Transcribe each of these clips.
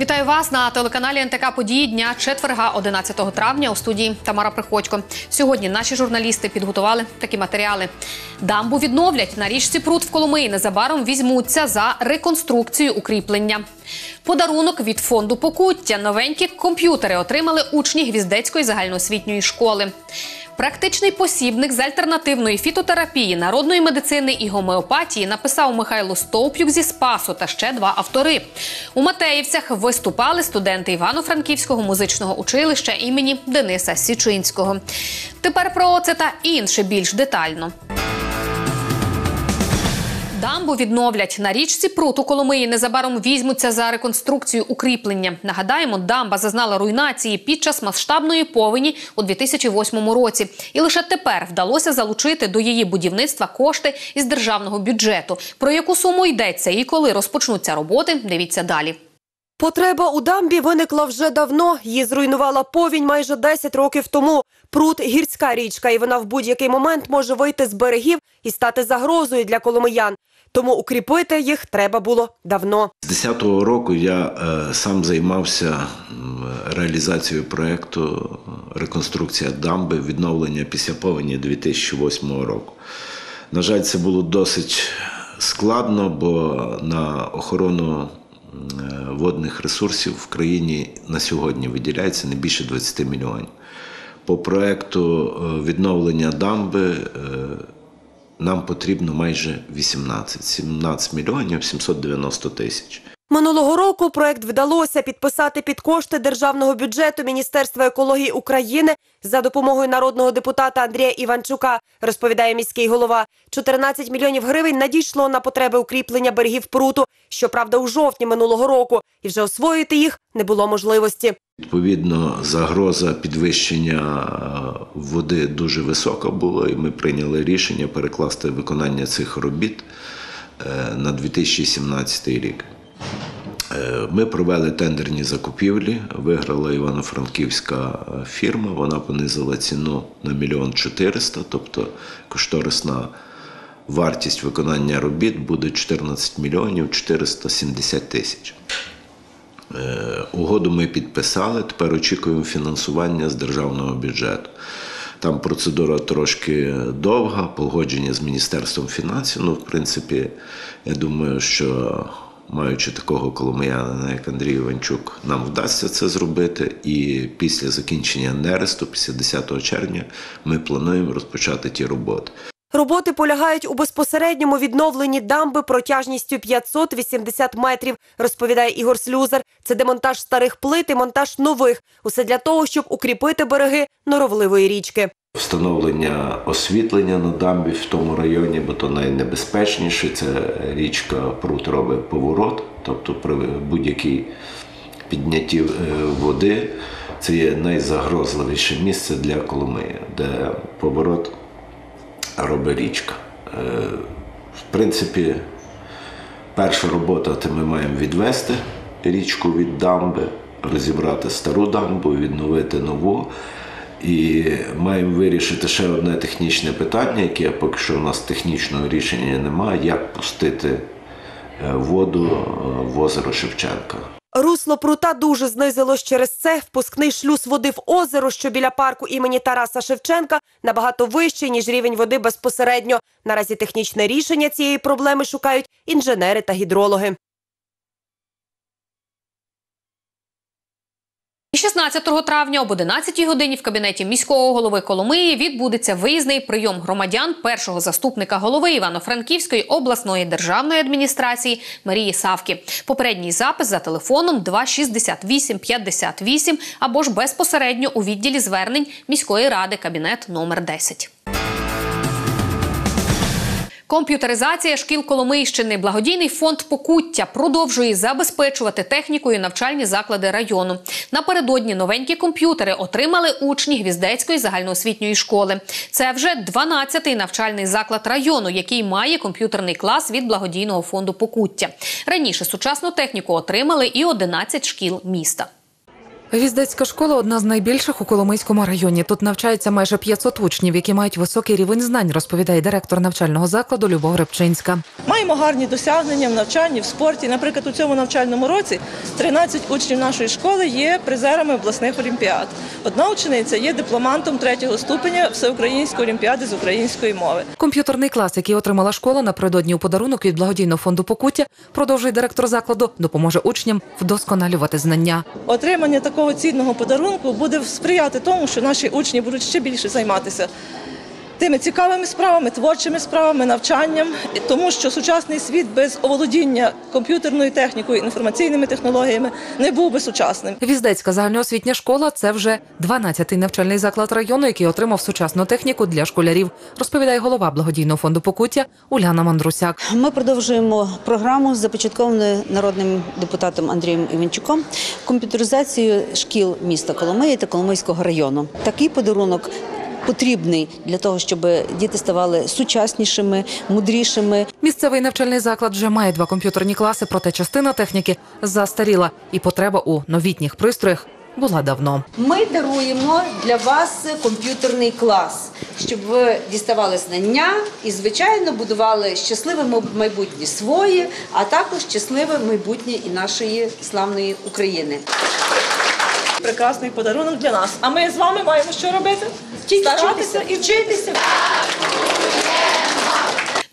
Вітаю вас на телеканалі НТК Події дня четверга, 11 травня. У студії Тамара Приходько. Сьогодні наші журналісти підготували такі матеріали. Дамбу відновлять на річці Прут в Коломиї. Незабаром візьмуться за реконструкцію укріплення. Подарунок від фонду Покуття. Новенькі комп'ютери отримали учні Гвіздецької загальноосвітньої школи. Практичний посібник з альтернативної фітотерапії, народної медицини і гомеопатії написав Михайло Стовп'юк зі Спасу та ще два автори. У Матеївцях виступали студенти Івано-Франківського музичного училища імені Дениса Січинського. Тепер про це та інше більш детально. Дамбу відновлять на річці Прут у Коломиї. Незабаром візьмуться за реконструкцію укріплення. Нагадаємо, дамба зазнала руйнації під час масштабної повені у 2008 році, і лише тепер вдалося залучити до її будівництва кошти із державного бюджету. Про яку суму йдеться і коли розпочнуться роботи, дивіться далі. Потреба у дамбі виникла вже давно. Її зруйнувала повінь майже 10 років тому. Прут гірська річка, і вона в будь-який момент може вийти з берегів і стати загрозою для коломиян. Тому укріпити їх треба було давно. З 10-го року я е, сам займався реалізацією проєкту реконструкція дамби, відновлення після повені 2008 року. На жаль, це було досить складно, бо на охорону водних ресурсів в країні на сьогодні виділяється не більше 20 мільйонів. По проєкту е, відновлення дамби е, нам потрібно майже 18, 17 мільйонів 790 тисяч. Минулого року проект вдалося підписати під кошти державного бюджету Міністерства екології України за допомогою народного депутата Андрія Іванчука, розповідає міський голова. 14 мільйонів гривень надійшло на потреби укріплення берегів пруту, щоправда, у жовтні минулого року, і вже освоїти їх не було можливості. Відповідно, загроза підвищення е, води дуже висока була, і ми прийняли рішення перекласти виконання цих робіт е, на 2017 рік. Е, Ми провели тендерні закупівлі, виграла івано-франківська е, фірма. Вона понизила ціну на мільйон чотириста, тобто кошторисна вартість виконання робіт буде 14 мільйонів 470 тисяч. Е, Угоду ми підписали, тепер очікуємо фінансування з державного бюджету. Там процедура трошки довга, погодження з Міністерством фінансів. Ну, в принципі, я думаю, що маючи такого коломиянина, як Андрій Іванчук, нам вдасться це зробити. І після закінчення нересту, після 10 червня, ми плануємо розпочати ті роботи. Роботи полягають у безпосередньому відновленні дамби протяжністю 580 метрів, розповідає Ігор Слюзар. Це демонтаж старих плит і монтаж нових. Усе для того, щоб укріпити береги норовливої річки. Встановлення освітлення на дамбі в тому районі, бо то найнебезпечніше. Це річка Прут робить поворот, тобто при будь-якій піднятті е, води це є найзагрозливіше місце для Коломиї, де поворот робить річка. Е, В принципі, перша робота це ми маємо відвести річку від дамби, розібрати стару дамбу, відновити нову. І маємо вирішити ще одне технічне питання, яке поки що у нас технічного рішення немає, як пустити е, воду е, в озеро Шевченка. Русло прута дуже знизилось через це. Впускний шлюз води в озеро, що біля парку імені Тараса Шевченка, набагато вищий, ніж рівень води безпосередньо. Наразі технічне рішення цієї проблеми шукають інженери та гідрологи. 16 травня об 11 годині в кабінеті міського голови Коломиї відбудеться виїзний прийом громадян першого заступника голови Івано-Франківської обласної державної адміністрації Марії Савки. Попередній запис за телефоном 268 58 або ж безпосередньо у відділі звернень міської ради кабінет номер 10. Комп'ютеризація шкіл Коломийщини. Благодійний фонд Покуття продовжує забезпечувати технікою навчальні заклади району. Напередодні новенькі комп'ютери отримали учні Гвіздецької загальноосвітньої школи. Це вже 12-й навчальний заклад району, який має комп'ютерний клас від благодійного фонду Покуття. Раніше сучасну техніку отримали і 11 шкіл міста. Віздецька школа одна з найбільших у Коломийському районі. Тут навчається майже 500 учнів, які мають високий рівень знань, розповідає директор навчального закладу Любов Рибчинська. Маємо гарні досягнення в навчанні, в спорті. Наприклад, у цьому навчальному році 13 учнів нашої школи є призерами обласних олімпіад. Одна учениця є дипломантом третього ступеня Всеукраїнської олімпіади з української мови. Комп'ютерний клас, який отримала школа напередодні у подарунок від благодійного фонду Покуття, продовжує директор закладу, допоможе учням вдосконалювати знання. Отримання такого цінного подарунку буде сприяти тому, що наші учні будуть ще більше займатися тими цікавими справами, творчими справами, навчанням, тому що сучасний світ без оволодіння комп'ютерною технікою, інформаційними технологіями не був би сучасним. Віздецька загальноосвітня школа це вже 12-й навчальний заклад району, який отримав сучасну техніку для школярів, розповідає голова благодійного фонду Покуття Уляна Мандрусяк. Ми продовжуємо програму, започатковану народним депутатом Андрієм Іванчуком, комп'ютеризацію шкіл міста Коломиї та Коломийського району. Такий подарунок. Потрібний для того, щоб діти ставали сучаснішими, мудрішими. Місцевий навчальний заклад вже має два комп'ютерні класи, проте частина техніки застаріла, і потреба у новітніх пристроях була давно. Ми даруємо для вас комп'ютерний клас, щоб ви діставали знання і, звичайно, будували щасливе майбутнє своє, а також щасливе майбутнє і нашої славної України. Прекрасний подарунок для нас. А ми з вами маємо що робити? Старатися і вчитися.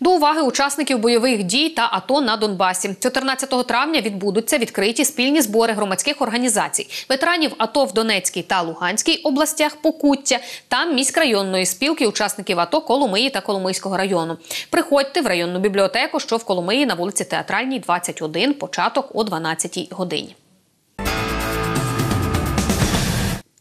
До уваги учасників бойових дій та АТО на Донбасі 14 травня відбудуться відкриті спільні збори громадських організацій, ветеранів АТО в Донецькій та Луганській областях Покуття та міськрайонної спілки учасників АТО Коломиї та Коломийського району. Приходьте в районну бібліотеку, що в Коломиї на вулиці Театральній, 21, початок о 12 годині.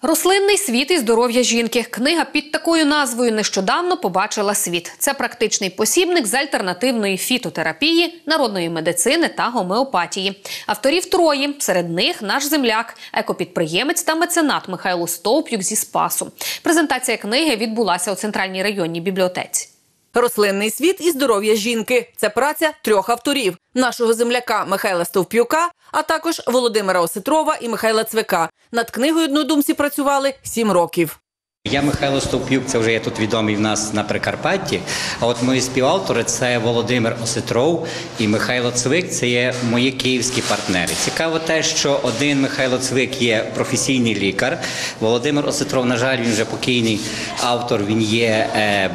Рослинний світ і здоров'я жінки. Книга під такою назвою нещодавно побачила світ. Це практичний посібник з альтернативної фітотерапії, народної медицини та гомеопатії. Авторів троє. Серед них наш земляк, екопідприємець та меценат Михайло Стовп'юк зі Спасу. Презентація книги відбулася у центральній районній бібліотеці. Рослинний світ і здоров'я жінки це праця трьох авторів: нашого земляка Михайла Стовп'юка, а також Володимира Осетрова і Михайла Цвика. Над книгою однодумці працювали сім років. Я Михайло Стовпюк, це вже є тут відомий в нас на Прикарпатті. А от мої співавтори це Володимир Осетров і Михайло Цвик. Це є мої київські партнери. Цікаво те, що один Михайло Цвик є професійний лікар. Володимир Осетров, на жаль, він вже покійний автор. Він є е,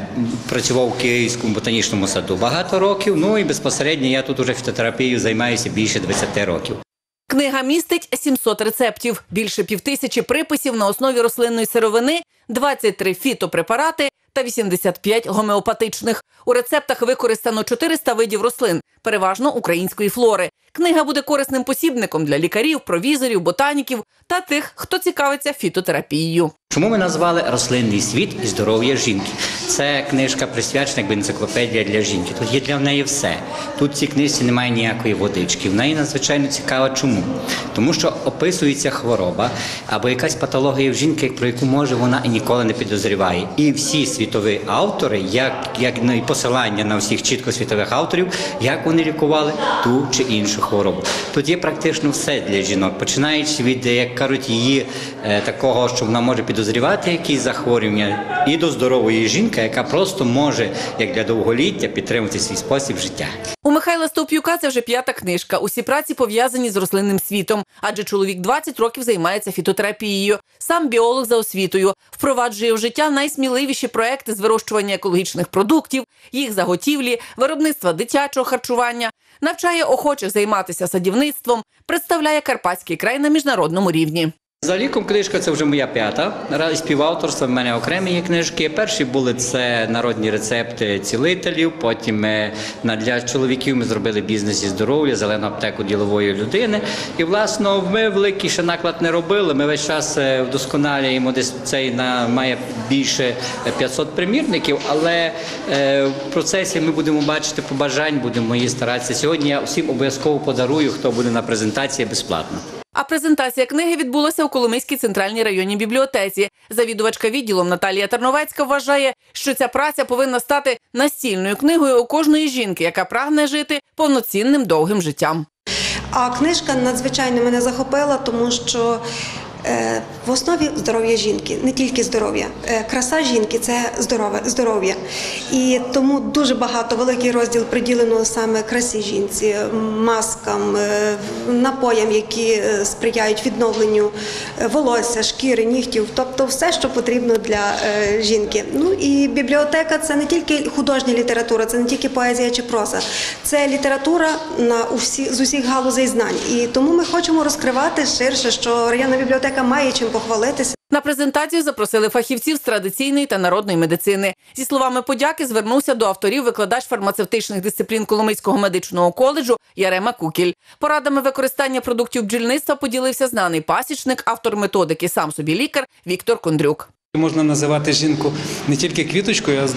працював у Київському ботанічному саду багато років. Ну і безпосередньо я тут уже фітотерапією займаюся більше 20 років. Книга містить 700 рецептів, більше півтисячі приписів на основі рослинної сировини, 23 фітопрепарати та 85 гомеопатичних. У рецептах використано 400 видів рослин, переважно української флори. Книга буде корисним посібником для лікарів, провізорів, ботаніків та тих, хто цікавиться фітотерапією. Чому ми назвали рослинний світ і здоров'я жінки? Це книжка присвячена якби енциклопедія для жінки. Тут є для неї все. Тут в цій книжці немає ніякої водички. В неї надзвичайно цікаво, чому? Тому що описується хвороба або якась патологія в жінки, про яку може вона і ніколи не підозріває. І всі світові автори, як, як і посилання на всіх чітко світових авторів, як вони лікували ту чи іншу хворобу. Тут є практично все для жінок, починаючи від як кажуть, її е, такого, що вона може підозрівати якісь захворювання, і до здорової жінки, яка просто може, як для довголіття, підтримувати свій спосіб життя. Михайла Стовп'юка це вже п'ята книжка. Усі праці пов'язані з рослинним світом, адже чоловік 20 років займається фітотерапією. Сам біолог за освітою впроваджує в життя найсміливіші проекти з вирощування екологічних продуктів, їх заготівлі, виробництва дитячого харчування, навчає охочих займатися садівництвом, представляє Карпатський край на міжнародному рівні. За ліком книжка це вже моя п'ята. Наразі співавторства в мене окремі є книжки. Перші були це народні рецепти цілителів. Потім ми для чоловіків ми зробили бізнес і здоров'я, зелену аптеку ділової людини. І власно ми великий ще наклад не робили. Ми весь час е, вдосконалюємо десь цей на має більше 500 примірників, але е, в процесі ми будемо бачити побажань, будемо її старатися. Сьогодні я всім обов'язково подарую, хто буде на презентації безплатно. А презентація книги відбулася у Коломийській центральній районній бібліотеці. Завідувачка відділом Наталія Терновецька вважає, що ця праця повинна стати настільною книгою у кожної жінки, яка прагне жити повноцінним довгим життям. А книжка надзвичайно мене захопила, тому що В основі здоров'я жінки, не тільки здоров'я. Е, Краса жінки це здоров'я. І тому дуже багато великий розділ приділено саме красі жінці, маскам, е, напоям, які е, сприяють відновленню е, волосся, шкіри, нігтів, тобто все, що потрібно для е, жінки. Ну і бібліотека це не тільки художня література, це не тільки поезія чи проза, це література на усі з усіх галузей знань. І тому ми хочемо розкривати ширше, що районна бібліотека має чим похвалитися. На презентацію запросили фахівців з традиційної та народної медицини. Зі словами подяки звернувся до авторів викладач фармацевтичних дисциплін Коломийського медичного коледжу Ярема Кукіль. Порадами використання продуктів бджільництва поділився знаний пасічник, автор методики сам собі лікар Віктор Кондрюк. Можна називати жінку не тільки квіточкою, а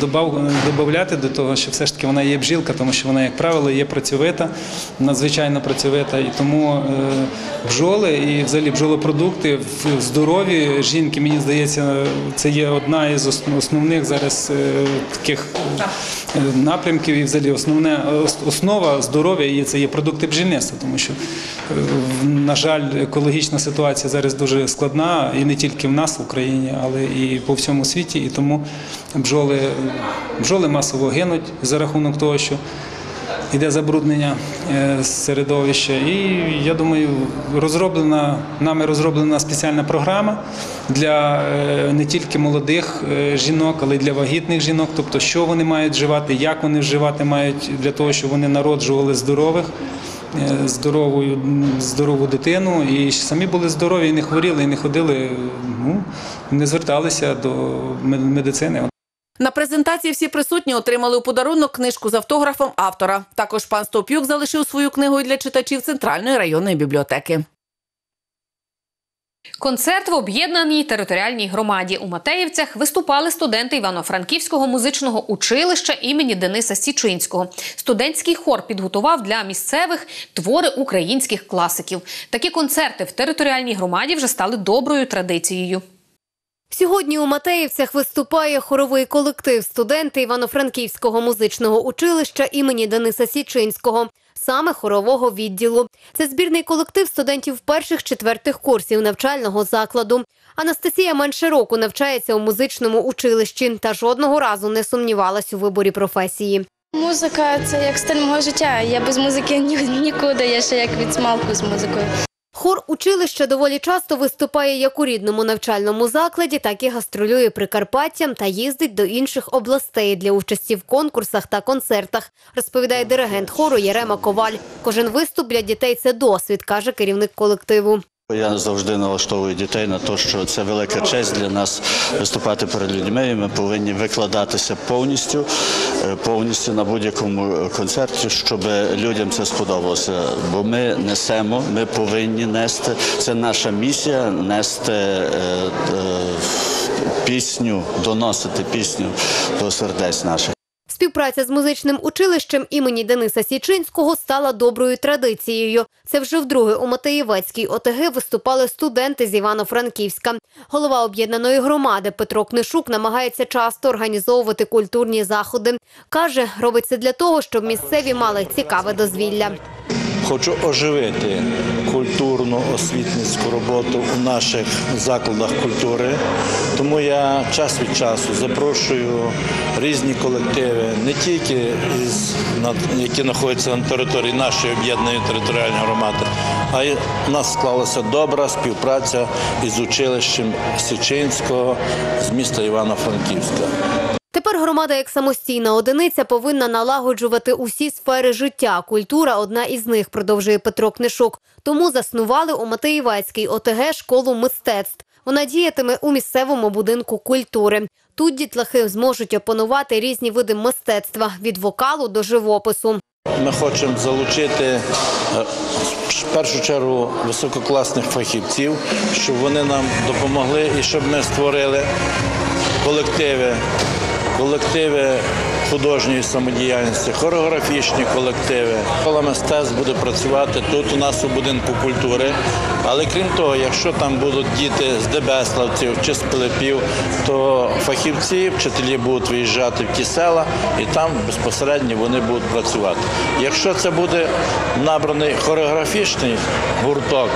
додати до того, що все ж таки вона є бжілка, тому що вона, як правило, є працьовита, надзвичайно працьовита. І тому бжоли і взагалі бжолопродукти в здоров'ї жінки, мені здається, це є одна із основних зараз е, таких е, напрямків і взагалі основне основа здоров'я і це є продукти бджільництва, тому що, е, на жаль, екологічна ситуація зараз дуже складна і не тільки в нас в Україні, але і по всьому світі. І тому бджоли, бджоли масово гинуть за рахунок того, що йде забруднення е, середовища. І я думаю, розроблена нами розроблена спеціальна програма для е, не тільки молодих е, жінок, але й для вагітних жінок. Тобто, що вони мають вживати, як вони вживати мають для того, щоб вони народжували здорових. Здорову, здорову дитину і самі були здорові, і не хворіли, і не ходили, ну не зверталися до мед- медицини. На презентації всі присутні отримали у подарунок книжку з автографом автора. Також пан Стоп'юк залишив свою книгу для читачів Центральної районної бібліотеки. Концерт в об'єднаній територіальній громаді у Матеївцях виступали студенти Івано-Франківського музичного училища імені Дениса Січинського. Студентський хор підготував для місцевих твори українських класиків. Такі концерти в територіальній громаді вже стали доброю традицією. Сьогодні у Матеївцях виступає хоровий колектив студенти Івано-Франківського музичного училища імені Дениса Січинського, саме хорового відділу. Це збірний колектив студентів перших-четвертих курсів навчального закладу. Анастасія менше року навчається у музичному училищі та жодного разу не сумнівалась у виборі професії. Музика це як стиль мого життя. Я без музики нікуди. Я ще як від смалку з музикою. Хор училища доволі часто виступає як у рідному навчальному закладі, так і гастролює Прикарпаттям та їздить до інших областей для участі в конкурсах та концертах, розповідає диригент хору Єрема Коваль. Кожен виступ для дітей це досвід, каже керівник колективу. Я завжди налаштовую дітей на те, що це велика честь для нас виступати перед людьми. і Ми повинні викладатися повністю, е, повністю на будь-якому концерті, щоб людям це сподобалося. Бо ми несемо, ми повинні нести. Це наша місія нести е, е, пісню, доносити пісню до сердець наших. Співпраця з музичним училищем імені Дениса Січинського стала доброю традицією. Це вже вдруге у Матеєвецькій ОТГ виступали студенти з Івано-Франківська. Голова об'єднаної громади Петро Книшук намагається часто організовувати культурні заходи. Каже, робиться для того, щоб місцеві мали цікаве дозвілля. Хочу оживити культурну освітницьку роботу у наших закладах культури. Тому я час від часу запрошую різні колективи, не тільки із які знаходяться на території нашої об'єднаної територіальної громади, а й у нас склалася добра співпраця із училищем Січинського з міста Івано-Франківська. Тепер громада як самостійна одиниця повинна налагоджувати усі сфери життя. Культура одна із них, продовжує Петро Книшук. Тому заснували у Матеївецькій ОТГ школу мистецтв. Вона діятиме у місцевому будинку культури. Тут дітлахи зможуть опанувати різні види мистецтва від вокалу до живопису. Ми хочемо залучити е, в першу чергу висококласних фахівців, щоб вони нам допомогли і щоб ми створили колективи, колективи художньої самодіяльності, хореографічні колективи. Школа мистецтв буде працювати тут у нас у будинку культури. Але крім того, якщо там будуть діти з Дебеславців чи з Пилипів, то фахівці, вчителі будуть виїжджати в ті села і там безпосередньо вони будуть працювати. Якщо це буде набраний хореографічний гурток,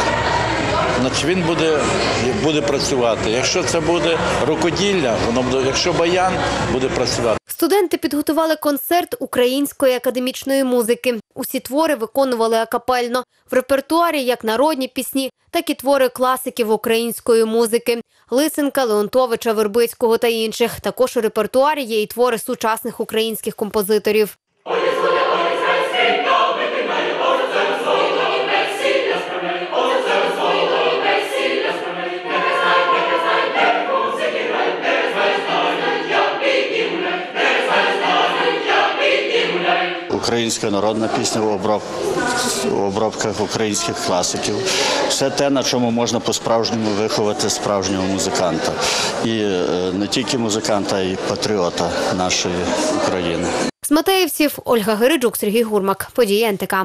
значить він буде, буде працювати. Якщо це буде рукоділля, воно буде, якщо баян, буде працювати. Студенти підготували концерт української академічної музики. Усі твори виконували акапельно в репертуарі як народні пісні, так і твори класиків української музики Лисенка, Леонтовича, Вербицького та інших. Також у репертуарі є і твори сучасних українських композиторів. Українська народна пісня в, оброб... обробках українських класиків. Все те, на чому можна по-справжньому виховати справжнього музиканта. І е, не тільки музиканта, а й патріота нашої України. З Матеївців Ольга Гириджук, Сергій Гурмак. Події НТК.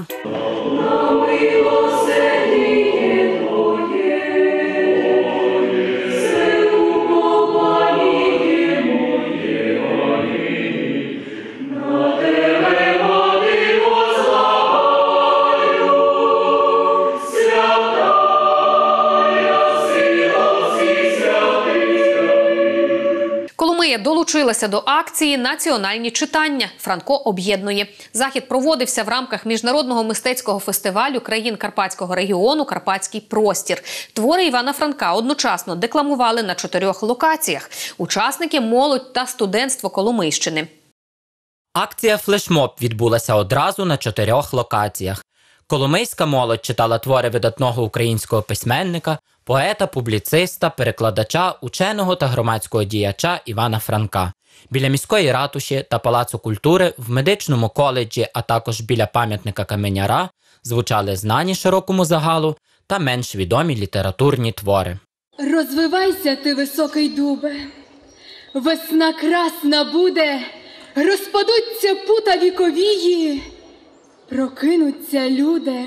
Коломия долучилася до акції Національні читання. Франко об'єднує. Захід проводився в рамках міжнародного мистецького фестивалю країн Карпатського регіону Карпатський простір. Твори Івана Франка одночасно декламували на чотирьох локаціях. Учасники молодь та студентство Коломийщини. Акція флешмоб відбулася одразу на чотирьох локаціях. Коломийська молодь читала твори видатного українського письменника, поета, публіциста, перекладача, ученого та громадського діяча Івана Франка. Біля міської ратуші та палацу культури в медичному коледжі, а також біля пам'ятника Каменяра звучали знані широкому загалу та менш відомі літературні твори. Розвивайся, ти високий дубе, весна красна буде, розпадуться пута віковії, прокинуться люди,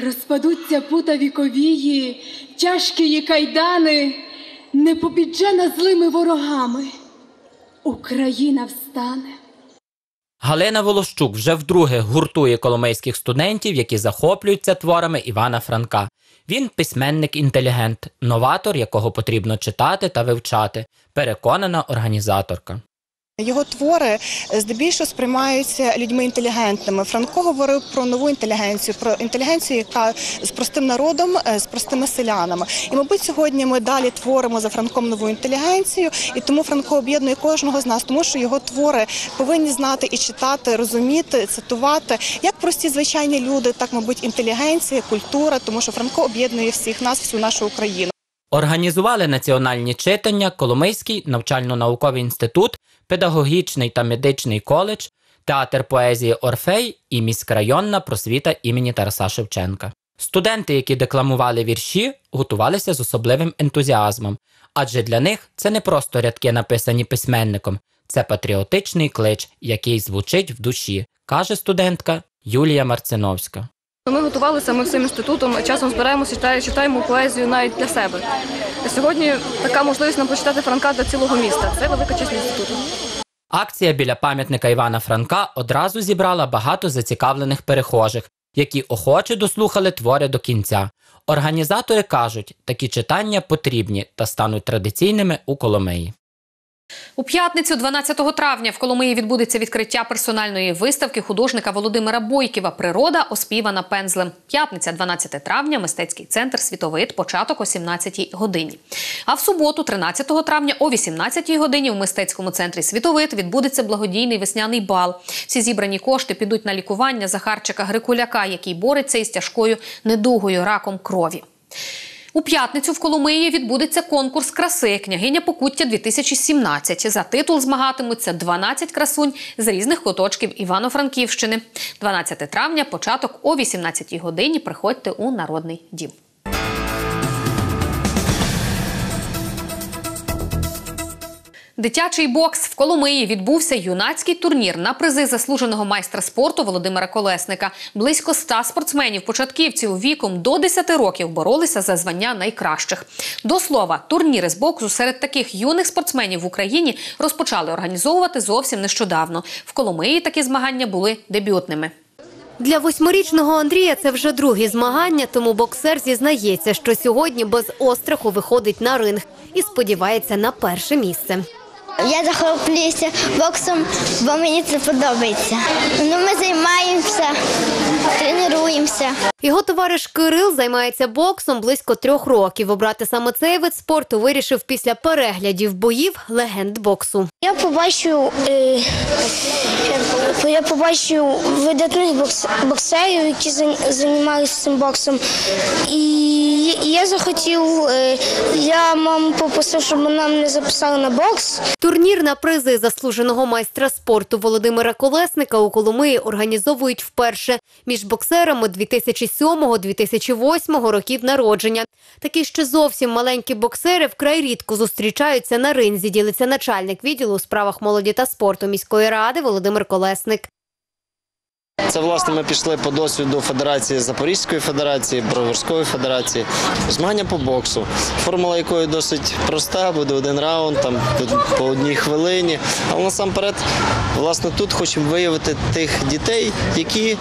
розпадуться пута віковії, тяжкі її кайдани, непобіджена злими ворогами. Україна встане. Галина Волощук вже вдруге гуртує коломийських студентів, які захоплюються творами Івана Франка. Він письменник-інтелігент, новатор, якого потрібно читати та вивчати, переконана організаторка. Його твори здебільшого сприймаються людьми інтелігентними. Франко говорив про нову інтелігенцію, про інтелігенцію, яка з простим народом, е, з простими селянами. І, мабуть, сьогодні ми далі творимо за Франком нову інтелігенцію, і тому Франко об'єднує кожного з нас, тому що його твори повинні знати і читати, розуміти, цитувати як прості звичайні люди, так мабуть, інтелігенція, культура, тому що Франко об'єднує всіх нас, всю нашу Україну. Організували національні читання Коломийський навчально-науковий інститут, педагогічний та медичний коледж, театр поезії Орфей і міськрайонна просвіта імені Тараса Шевченка. Студенти, які декламували вірші, готувалися з особливим ентузіазмом, адже для них це не просто рядки, написані письменником, це патріотичний клич, який звучить в душі, каже студентка Юлія Марциновська. Ми готувалися, ми всім інститутом часом збираємося, читаємо, поезію навіть для себе. Сьогодні така можливість нам почитати Франка для цілого міста. Це велика честь інституту. Акція біля пам'ятника Івана Франка одразу зібрала багато зацікавлених перехожих, які охоче дослухали твори до кінця. Організатори кажуть, такі читання потрібні та стануть традиційними у Коломиї. У п'ятницю, 12 травня, в Коломиї відбудеться відкриття персональної виставки художника Володимира Бойківа Природа оспівана пензлем. П'ятниця, 12 травня, мистецький центр Світовид, початок о 17-й годині. А в суботу, 13 травня, о 18-й годині в мистецькому центрі Світовид відбудеться благодійний весняний бал. Всі зібрані кошти підуть на лікування Захарчика Грикуляка, який бореться із тяжкою недугою раком крові. У п'ятницю в Коломиї відбудеться конкурс краси княгиня Покуття 2017. За титул змагатимуться 12 красунь з різних куточків Івано-Франківщини. 12 травня, початок о 18 годині. Приходьте у народний дім. Дитячий бокс в Коломиї відбувся юнацький турнір на призи заслуженого майстра спорту Володимира Колесника. Близько ста спортсменів-початківців віком до 10 років боролися за звання найкращих. До слова, турніри з боксу серед таких юних спортсменів в Україні розпочали організовувати зовсім нещодавно. В Коломиї такі змагання були дебютними. Для восьмирічного Андрія це вже другі змагання, тому боксер зізнається, що сьогодні без остраху виходить на ринг і сподівається на перше місце. Я захоплююся боксом, бо мені це подобається. Ну, ми займаємося, тренуємося. Його товариш Кирил займається боксом близько трьох років. Обрати саме цей вид спорту вирішив після переглядів боїв легенд боксу. Я побачив, е, я побачив видатних бокс, боксерів, які займалися цим боксом. І я захотів, е, я маму попросив, щоб вона мене записала на бокс. Турнір на призи заслуженого майстра спорту Володимира Колесника у Коломиї організовують вперше між боксерами 2007-2008 років народження. Такі ще зовсім маленькі боксери вкрай рідко зустрічаються на ринзі, ділиться начальник відділу у справах молоді та спорту міської ради Володимир Колесник. Це власне ми пішли по досвіду Федерації Запорізької Федерації, Броварської Федерації. Змагання по боксу. Формула якої досить проста, буде один раунд, там по одній хвилині. Але насамперед, власне, тут хочемо виявити тих дітей, які,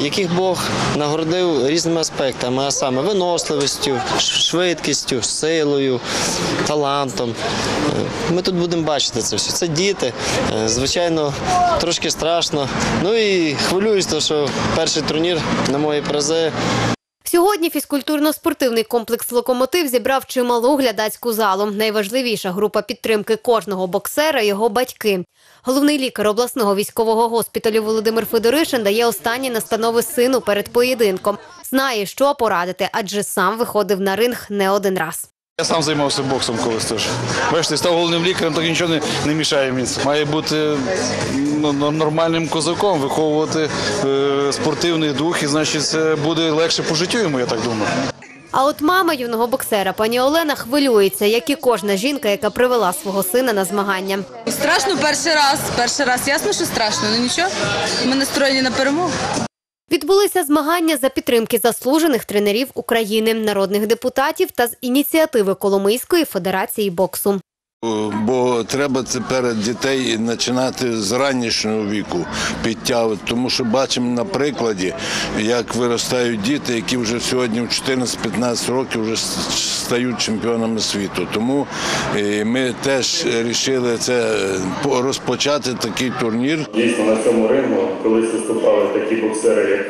яких Бог нагородив різними аспектами, а саме виносливістю, швидкістю, силою, талантом. Е, Ми тут будемо бачити це все. Це діти. Е, Звичайно, трошки страшно. Ну і хвилююсь, що перший турнір на мої призи. Сьогодні фізкультурно-спортивний комплекс Локомотив зібрав чималу глядацьку залу. Найважливіша група підтримки кожного боксера його батьки. Головний лікар обласного військового госпіталю Володимир Федоришин дає останні настанови сину перед поєдинком. Знає, що порадити, адже сам виходив на ринг не один раз. Я сам займався боксом колись теж. Бачите, став головним лікарем, так нічого не, не мішає мені. Має бути ну, ну, нормальним козаком, виховувати е, спортивний дух, і значить це буде легше по життю йому, я так думаю. А от мама юного боксера пані Олена хвилюється, як і кожна жінка, яка привела свого сина на змагання. Страшно перший раз. Перший раз ясно, що страшно, ну нічого. Ми настроєні на перемогу. Відбулися змагання за підтримки заслужених тренерів України, народних депутатів та з ініціативи Коломийської федерації боксу. Бо треба тепер дітей починати з ранішнього віку підтягувати, тому що бачимо на прикладі, як виростають діти, які вже сьогодні в 14-15 років вже стають чемпіонами світу. Тому е, ми теж вирішили це е, розпочати такий турнір. Дійсно, на цьому рингу колись виступали такі боксери, як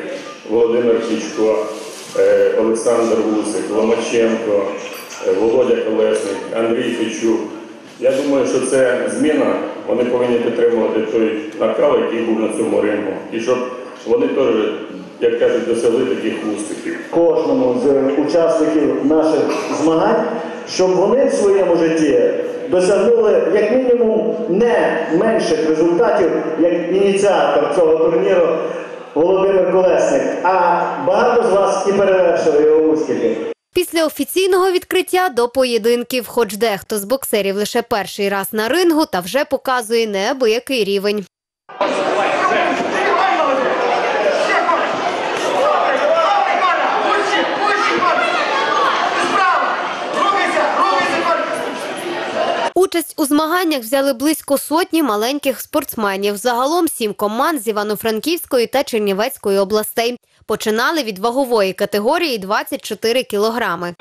Володимир Кличко, е, Олександр Гусик, Ломаченко, е, Володя Колесник, Андрій Фічук. Я думаю, що це зміна. Вони повинні підтримувати той накал, який був на цьому рингу. І щоб вони теж, як кажуть, досягли таких успіхів. кожному з учасників наших змагань, щоб вони в своєму житті досягнули як мінімум не менших результатів, як ініціатор цього турніру Володимир Колесник. А багато з вас і перевершили його успіхи. Після офіційного відкриття до поєдинків, хоч дехто з боксерів лише перший раз на рингу та вже показує неабиякий рівень. Участь у змаганнях взяли близько сотні маленьких спортсменів. Загалом сім команд з Івано-Франківської та Чернівецької областей. Починали від вагової категорії 24 кілограми.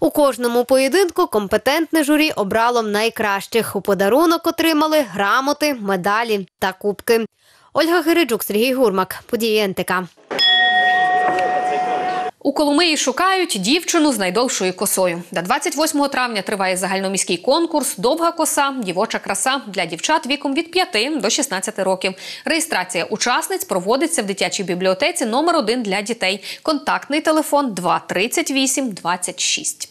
У кожному поєдинку компетентне журі обрало найкращих. У подарунок отримали грамоти, медалі та кубки. Ольга Гириджук, Сергій Гурмак. Події НТК. У Коломиї шукають дівчину з найдовшою косою. До 28 травня триває загальноміський конкурс Довга коса, дівоча краса для дівчат віком від 5 до 16 років. Реєстрація учасниць проводиться в дитячій бібліотеці номер 1 для дітей. Контактний телефон 238 26.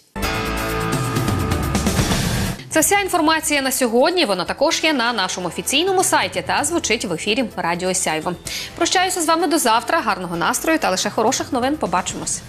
Це вся інформація на сьогодні. Вона також є на нашому офіційному сайті та звучить в ефірі Радіо Сяйво. Прощаюся з вами до завтра. Гарного настрою та лише хороших новин. Побачимось.